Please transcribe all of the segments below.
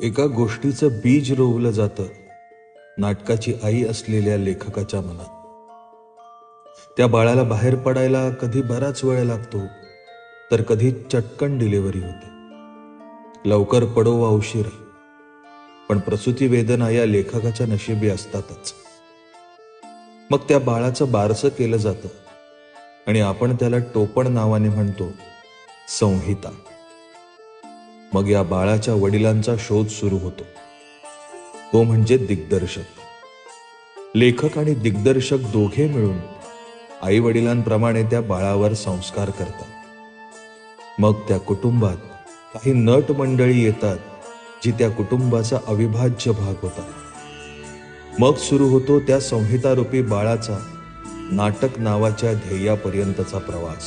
एका गोष्टीचं बीज रोवलं जातं नाटकाची आई असलेल्या लेखकाच्या मनात. त्या बाळाला बाहेर पडायला कधी बराच वेळ लागतो तर कधी चटकन डिलिव्हरी होते. लवकर पडो वा उशीर पण प्रसूती वेदना या लेखकाच्या नशिबी असतातच. मग त्या बाळाचं बारसं केलं जातं आणि आपण त्याला टोपण नावाने म्हणतो संहिता. मग या बाळाच्या वडिलांचा शोध सुरू होतो. तो म्हणजे दिग्दर्शक. लेखक आणि दिग्दर्शक दोघे मिळून आई वडिलांप्रमाणे त्या बाळावर संस्कार करतात. मग त्या कुटुंबात काही नट मंडळी येतात जी त्या कुटुंबाचा अविभाज्य भाग होता मग सुरू होतो त्या संहितारूपी बाळाचा नाटक नावाच्या ध्येयापर्यंतचा प्रवास.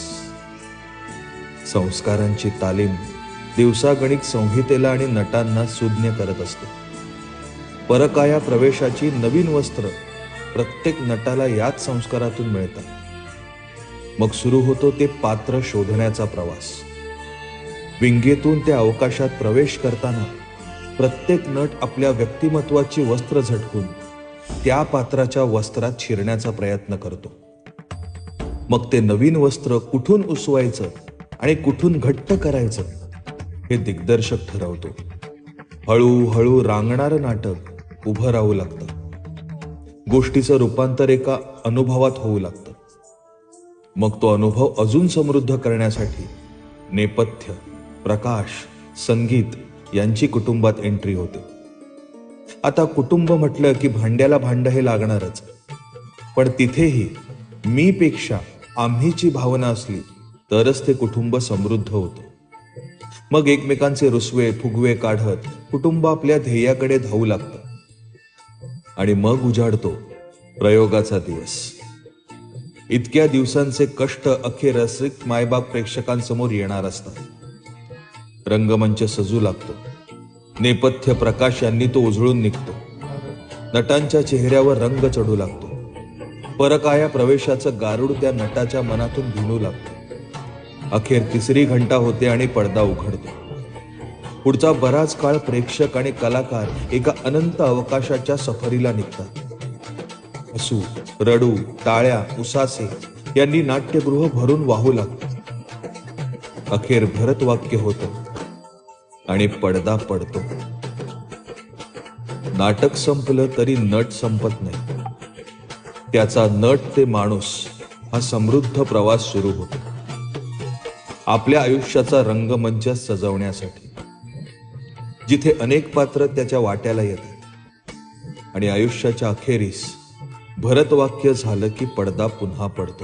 संस्कारांची तालीम दिवसागणिक संहितेला आणि नटांना सुज्ञ करत असते. परकाया प्रवेशाची नवीन वस्त्र प्रत्येक नटाला याच संस्कारातून मिळतात. मग सुरू होतो ते पात्र शोधण्याचा प्रवास. विंगेतून त्या अवकाशात प्रवेश करताना प्रत्येक नट आपल्या व्यक्तिमत्वाची वस्त्र झटकून त्या पात्राच्या वस्त्रात शिरण्याचा प्रयत्न करतो. मग ते नवीन वस्त्र कुठून उसवायचं आणि कुठून घट्ट करायचं हे दिग्दर्शक ठरवतो. हळूहळू रांगणारं नाटक उभं राहू लागतं. गोष्टीचं रूपांतर एका अनुभवात होऊ लागतं. मग तो अनुभव अजून समृद्ध करण्यासाठी नेपथ्य प्रकाश संगीत यांची कुटुंबात एंट्री होते. आता कुटुंब म्हटलं की भांड्याला भांड हे लागणारच. पण तिथेही मी पेक्षा आम्हीची भावना असली तरच ते कुटुंब समृद्ध होतं. मग एकमेकांचे रुसवे फुगवे काढत कुटुंब आपल्या ध्येयाकडे धावू लागतं. आणि मग उजाडतो प्रयोगाचा दिवस. इतक्या दिवसांचे कष्ट अखेर रसिक मायबाप प्रेक्षकांसमोर येणार असतात. रंगमंच सजू लागतो. नेपथ्य प्रकाश यांनी तो उजळून निघतो. नटांच्या चेहऱ्यावर रंग चढू लागतो. परकाया प्रवेशाचं गारुड त्या नटाच्या मनातून भिनू लागतो. अखेर तिसरी घंटा होते आणि पडदा उघडतो. पुढचा बराच काळ प्रेक्षक आणि कलाकार एका अनंत अवकाशाच्या सफरीला निघतात. हसू रडू टाळ्या उसासे यांनी नाट्यगृह भरून वाहू लागतो. अखेर भरत वाक्य होतं आणि पडदा पडतो. नाटक संपलं तरी नट संपत नाही. त्याचा नट ते माणूस हा समृद्ध प्रवास सुरू होतो. आपल्या आयुष्याचा रंगमंच सजवण्यासाठी. जिथे अनेक पात्र त्याच्या वाट्याला येतात. आणि आयुष्याच्या अखेरीस भरतवाक्य झालं की पडदा पुन्हा पडतो.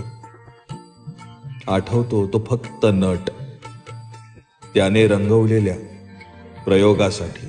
आठवतो तो फक्त नट. त्याने रंगवलेल्या प्रयोगासाठी.